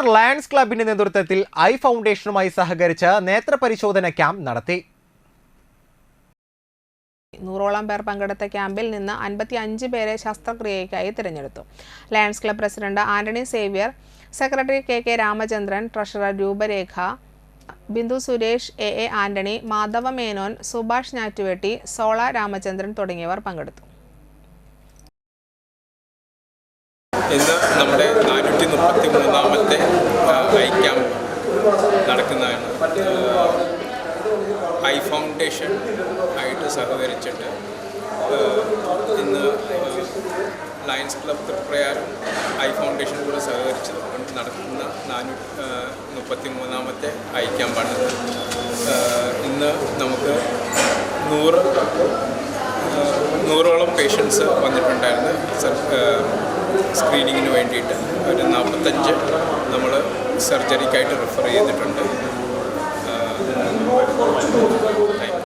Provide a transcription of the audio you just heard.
Poonjar lions ക്ലബിന്റെ നേതൃത്വത്തിൽ I ഫൗണ്ടേഷനുമായി സഹകരിച്ച് നേത്രപരിശോധന ക്യാമ്പ് നടത്തി. നൂറോളം പേർ പങ്കെടുത്ത ക്യാമ്പിൽ നിന്ന് അൻപത്തി അഞ്ച് പേരെ ശസ്ത്രക്രിയയ്ക്കായി തിരഞ്ഞെടുത്തു. Lions club president Antony Xavier secretary K K Ramachandran treasurer Rooparekha Bindu Suresh A A Antony Madhava Menon Subhash Njattuvetti Sola Ramachandran തുടങ്ങിയവർ പങ്കെടുത്തു. ഇന്ന് നമ്മുടെ നാനൂറ്റി മുപ്പത്തി മൂന്നാമത്തെ ക്യാമ്പ് നടക്കുന്നതാണ് ഐ ഫൗണ്ടേഷൻ ആയിട്ട് സഹകരിച്ചിട്ട് ഇന്ന് ലയൺസ് ക്ലബ് തൃപ്രയാറും ഐ ഫൗണ്ടേഷൻ കൂടെ സഹകരിച്ചത് കൊണ്ട് നടക്കുന്ന നാനൂ മുപ്പത്തി മൂന്നാമത്തെ ഐ ഇന്ന് നമുക്ക് നൂറ് നൂറോളം പേഷ്യൻസ് വന്നിട്ടുണ്ടായിരുന്നു. സ്ക്രീനിങ്ങിന് വേണ്ടിയിട്ട്. ഒരു നാൽപ്പത്തഞ്ച് നമ്മൾ സർജറിക്കായിട്ട് റെഫർ ചെയ്തിട്ടുണ്ട്.